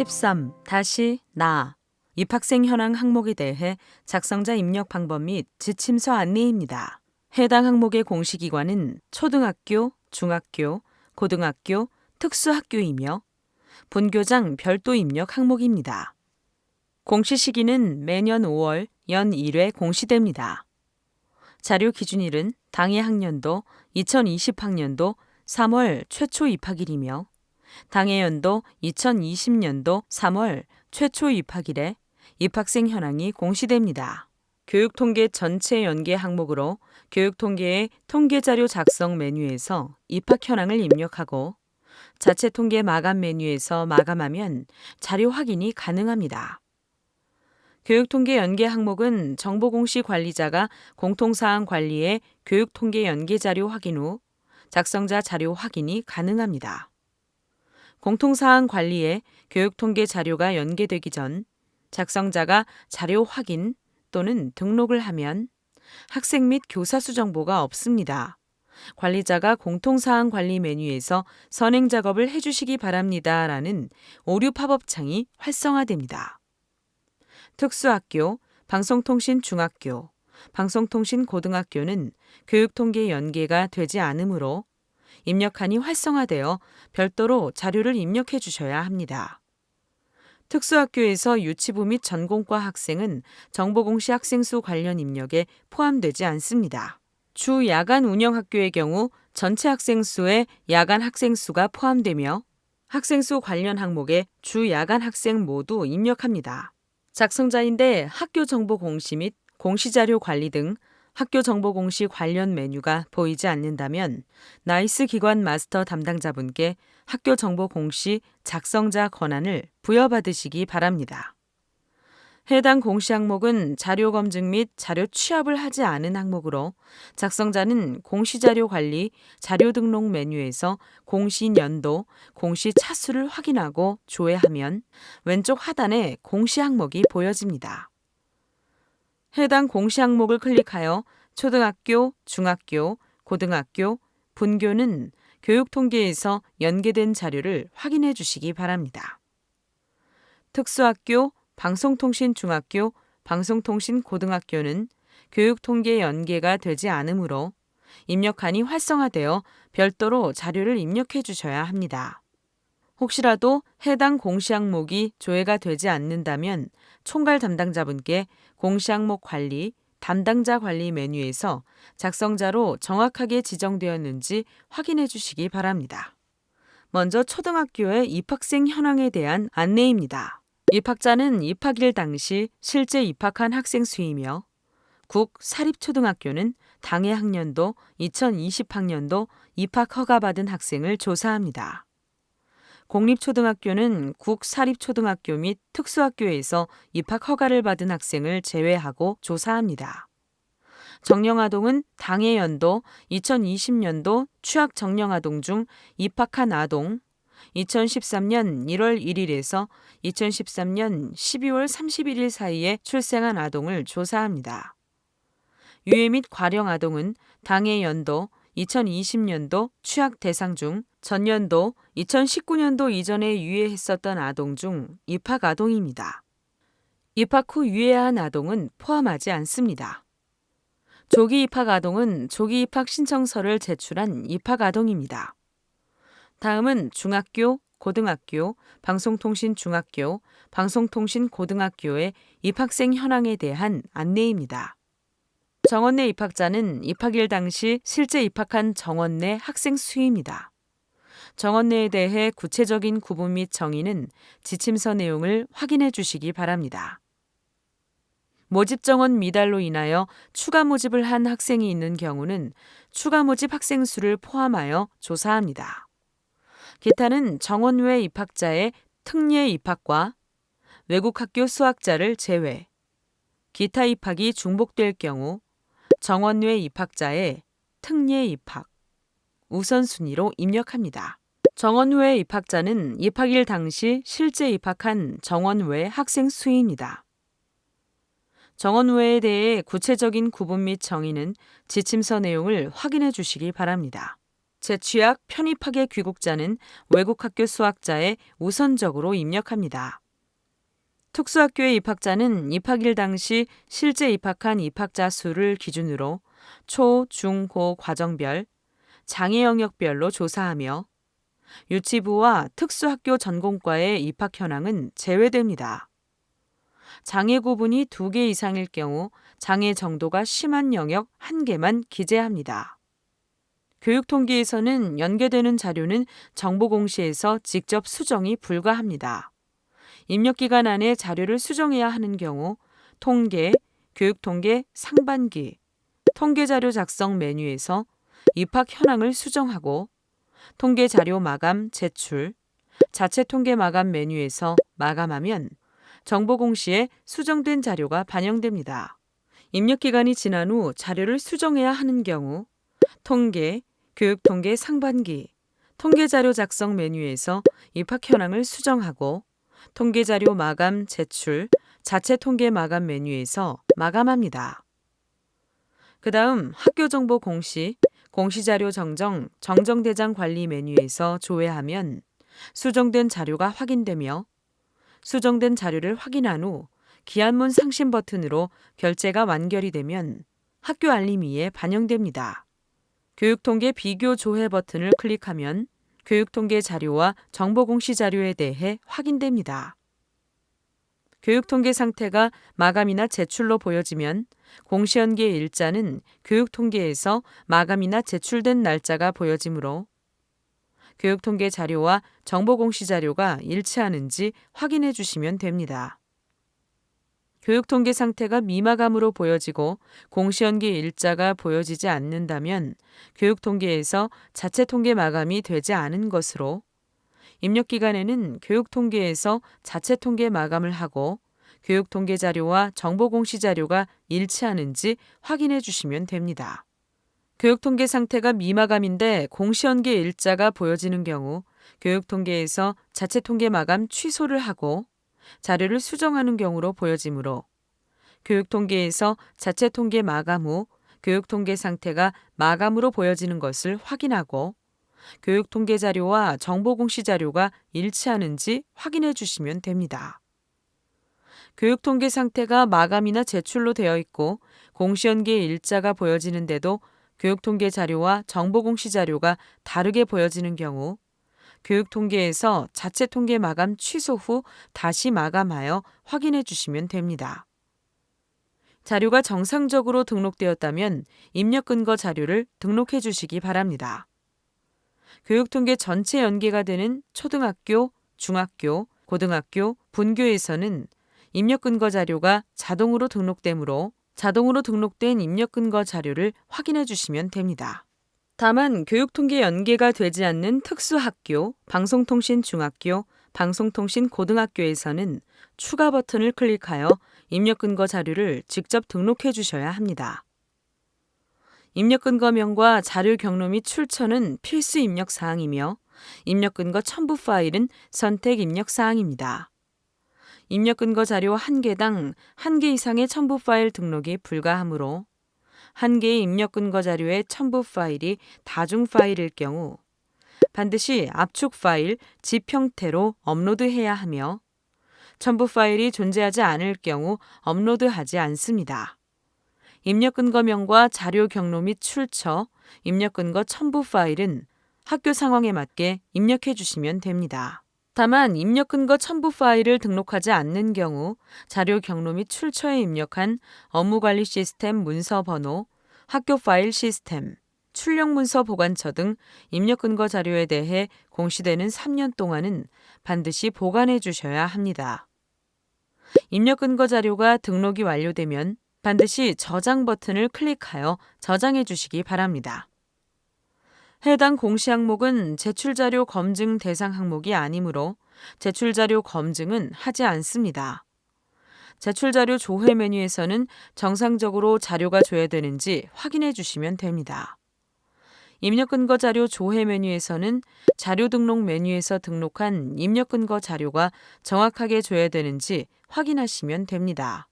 13. 다시 나 입학생 현황 항목에 대해 작성자 입력 방법 및 지침서 안내입니다. 해당 항목의 공시기관은 초등학교, 중학교, 고등학교, 특수학교이며 본교장 별도 입력 항목입니다. 공시 시기는 매년 5월 연 1회 공시됩니다. 자료 기준일은 당해 학년도 2020학년도 3월 최초 입학일이며 당해 연도 2020년도 3월 최초 입학일에 입학생 현황이 공시됩니다. 교육통계 전체 연계 항목으로 교육통계의 통계자료 작성 메뉴에서 입학 현황을 입력하고 자체 통계 마감 메뉴에서 마감하면 자료 확인이 가능합니다. 교육통계 연계 항목은 정보공시 관리자가 공통사항 관리에 교육통계 연계 자료 확인 후 작성자 자료 확인이 가능합니다. 공통사항 관리에 교육통계 자료가 연계되기 전 작성자가 자료 확인 또는 등록을 하면 학생 및 교사 수 정보가 없습니다. 관리자가 공통사항 관리 메뉴에서 선행 작업을 해주시기 바랍니다. 라는 오류 팝업 창이 활성화됩니다. 특수학교, 방송통신 중학교, 방송통신 고등학교는 교육통계 연계가 되지 않으므로 입력한이 활성화되어 별도로 자료를 입력해 주셔야 합니다. 특수학교에서 유치부 및 전공과 학생은 정보공시 학생 수 관련 입력에 포함되지 않습니다. 주 야간 운영 학교의 경우 전체 학생 수에 야간 학생 수가 포함되며 학생 수 관련 항목에 주 야간 학생 모두 입력합니다. 작성자인데 학교 정보 공시 및 공시자료 관리 등 학교 정보 공시 관련 메뉴가 보이지 않는다면 나이스 기관 마스터 담당자분께 학교 정보 공시 작성자 권한을 부여받으시기 바랍니다. 해당 공시 항목은 자료 검증 및 자료 취합을 하지 않은 항목으로 작성자는 공시 자료 관리 자료 등록 메뉴에서 공시 연도, 공시 차수를 확인하고 조회하면 왼쪽 하단에 공시 항목이 보여집니다. 해당 공시 항목을 클릭하여 초등학교, 중학교, 고등학교, 분교는 교육통계에서 연계된 자료를 확인해 주시기 바랍니다. 특수학교, 방송통신 중학교, 방송통신 고등학교는 교육통계 연계가 되지 않으므로 입력한이 활성화되어 별도로 자료를 입력해 주셔야 합니다. 혹시라도 해당 공시 항목이 조회가 되지 않는다면 총괄 담당자분께 공시 항목 관리, 담당자 관리 메뉴에서 작성자로 정확하게 지정되었는지 확인해 주시기 바랍니다. 먼저 초등학교의 입학생 현황에 대한 안내입니다. 입학자는 입학일 당시 실제 입학한 학생 수이며 국 사립초등학교는 당해 학년도 2020학년도 입학 허가받은 학생을 조사합니다. 공립초등학교는 국 사립초등학교 및 특수학교에서 입학 허가를 받은 학생을 제외하고 조사합니다. 정령아동은 당해 연도 2020년도 취학 정령아동 중 입학한 아동 2013년 1월 1일에서 2013년 12월 31일 사이에 출생한 아동을 조사합니다. 유해 및 과령 아동은 당해 연도 2020년도 취학 대상 중 전년도 2019년도 이전에 유예했었던 아동 중 입학 아동입니다. 입학 후 유예한 아동은 포함하지 않습니다. 조기 입학 아동은 조기 입학 신청서를 제출한 입학 아동입니다. 다음은 중학교, 고등학교, 방송통신 중학교, 방송통신 고등학교의 입학생 현황에 대한 안내입니다. 정원 내 입학자는 입학일 당시 실제 입학한 정원 내 학생 수입니다. 정원 내에 대해 구체적인 구분 및 정의는 지침서 내용을 확인해 주시기 바랍니다. 모집 정원 미달로 인하여 추가 모집을 한 학생이 있는 경우는 추가 모집 학생 수를 포함하여 조사합니다. 기타는 정원 외 입학자의 특례 입학과 외국 학교 수학자를 제외, 기타 입학이 중복될 경우 정원 외 입학자의 특례 입학, 우선순위로 입력합니다. 정원 외 입학자는 입학일 당시 실제 입학한 정원 외 학생 수입니다. 정원 외에 대해 구체적인 구분 및 정의는 지침서 내용을 확인해 주시기 바랍니다. 재취학 편입학의 귀국자는 외국 학교 수학자에 우선적으로 입력합니다. 특수학교의 입학자는 입학일 당시 실제 입학한 입학자 수를 기준으로 초, 중, 고 과정별, 장애 영역별로 조사하며 유치부와 특수학교 전공과의 입학 현황은 제외됩니다. 장애 구분이 두개 이상일 경우 장애 정도가 심한 영역 한 개만 기재합니다. 교육통계에서는 연계되는 자료는 정보공시에서 직접 수정이 불가합니다. 입력 기간 안에 자료를 수정해야 하는 경우 통계, 교육 통계 상반기, 통계 자료 작성 메뉴에서 입학 현황을 수정하고 통계 자료 마감 제출, 자체 통계 마감 메뉴에서 마감하면 정보 공시에 수정된 자료가 반영됩니다. 입력 기간이 지난 후 자료를 수정해야 하는 경우 통계, 교육 통계 상반기, 통계 자료 작성 메뉴에서 입학 현황을 수정하고 통계자료 마감 제출, 자체 통계 마감 메뉴에서 마감합니다. 그 다음 학교 정보 공시, 공시자료 정정, 정정대장 관리 메뉴에서 조회하면 수정된 자료가 확인되며 수정된 자료를 확인한 후 기한문 상심 버튼으로 결제가 완결이 되면 학교 알림위에 반영됩니다. 교육통계 비교 조회 버튼을 클릭하면 교육통계 자료와 정보공시 자료에 대해 확인됩니다. 교육통계 상태가 마감이나 제출로 보여지면 공시연계 일자는 교육통계에서 마감이나 제출된 날짜가 보여지므로 교육통계 자료와 정보공시 자료가 일치하는지 확인해 주시면 됩니다. 교육 통계 상태가 미마감으로 보여지고 공시연계 일자가 보여지지 않는다면 교육 통계에서 자체 통계 마감이 되지 않은 것으로 입력 기간에는 교육 통계에서 자체 통계 마감을 하고 교육 통계 자료와 정보 공시 자료가 일치하는지 확인해 주시면 됩니다. 교육 통계 상태가 미마감인데 공시연계 일자가 보여지는 경우 교육 통계에서 자체 통계 마감 취소를 하고 자료를 수정하는 경우로 보여지므로 교육통계에서 자체 통계 마감 후 교육통계 상태가 마감으로 보여지는 것을 확인하고 교육통계 자료와 정보공시 자료가 일치하는지 확인해 주시면 됩니다. 교육통계 상태가 마감이나 제출로 되어 있고 공시연계 일자가 보여지는데도 교육통계 자료와 정보공시 자료가 다르게 보여지는 경우 교육통계에서 자체 통계 마감 취소 후 다시 마감하여 확인해 주시면 됩니다. 자료가 정상적으로 등록되었다면 입력 근거 자료를 등록해 주시기 바랍니다. 교육통계 전체 연계가 되는 초등학교, 중학교, 고등학교, 분교에서는 입력 근거 자료가 자동으로 등록되므로 자동으로 등록된 입력 근거 자료를 확인해 주시면 됩니다. 다만 교육통계 연계가 되지 않는 특수학교, 방송통신 중학교, 방송통신 고등학교에서는 추가 버튼을 클릭하여 입력 근거 자료를 직접 등록해 주셔야 합니다. 입력 근거명과 자료 경로 및 출처는 필수 입력 사항이며 입력 근거 첨부 파일은 선택 입력 사항입니다. 입력 근거 자료 한 개당 한 개 이상의 첨부 파일 등록이 불가하므로 한 개의 입력 근거 자료의 첨부 파일이 다중 파일일 경우 반드시 압축 파일 zip 형태로 업로드해야 하며 첨부 파일이 존재하지 않을 경우 업로드하지 않습니다. 입력 근거명과 자료 경로 및 출처, 입력 근거 첨부 파일은 학교 상황에 맞게 입력해 주시면 됩니다. 다만 입력 근거 첨부 파일을 등록하지 않는 경우 자료 경로 및 출처에 입력한 업무 관리 시스템 문서 번호, 학교 파일 시스템, 출력 문서 보관처 등 입력 근거 자료에 대해 공시되는 3년 동안은 반드시 보관해 주셔야 합니다. 입력 근거 자료가 등록이 완료되면 반드시 저장 버튼을 클릭하여 저장해 주시기 바랍니다. 해당 공시 항목은 제출 자료 검증 대상 항목이 아니므로 제출 자료 검증은 하지 않습니다. 제출 자료 조회 메뉴에서는 정상적으로 자료가 조회되는지 확인해 주시면 됩니다. 입력 근거 자료 조회 메뉴에서는 자료 등록 메뉴에서 등록한 입력 근거 자료가 정확하게 조회되는지 확인하시면 됩니다.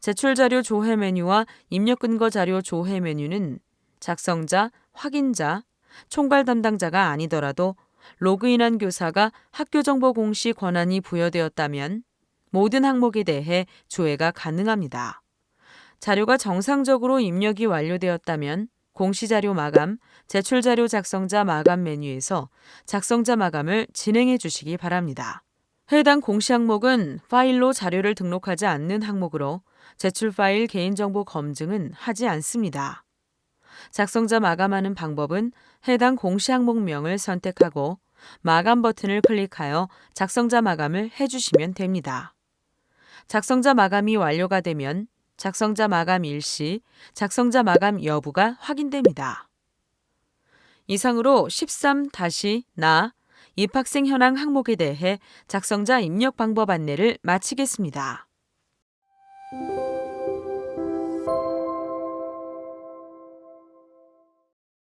제출 자료 조회 메뉴와 입력 근거 자료 조회 메뉴는 작성자, 확인자, 총괄 담당자가 아니더라도 로그인한 교사가 학교 정보 공시 권한이 부여되었다면 모든 항목에 대해 조회가 가능합니다. 자료가 정상적으로 입력이 완료되었다면 공시자료 마감, 제출자료 작성자 마감 메뉴에서 작성자 마감을 진행해 주시기 바랍니다. 해당 공시 항목은 파일로 자료를 등록하지 않는 항목으로 제출 파일 개인정보 검증은 하지 않습니다. 작성자 마감하는 방법은 해당 공시 항목명을 선택하고 마감 버튼을 클릭하여 작성자 마감을 해주시면 됩니다. 작성자 마감이 완료가 되면 작성자 마감 일시, 작성자 마감 여부가 확인됩니다. 이상으로 13-나 입학생 현황 항목에 대해 작성자 입력 방법 안내를 마치겠습니다.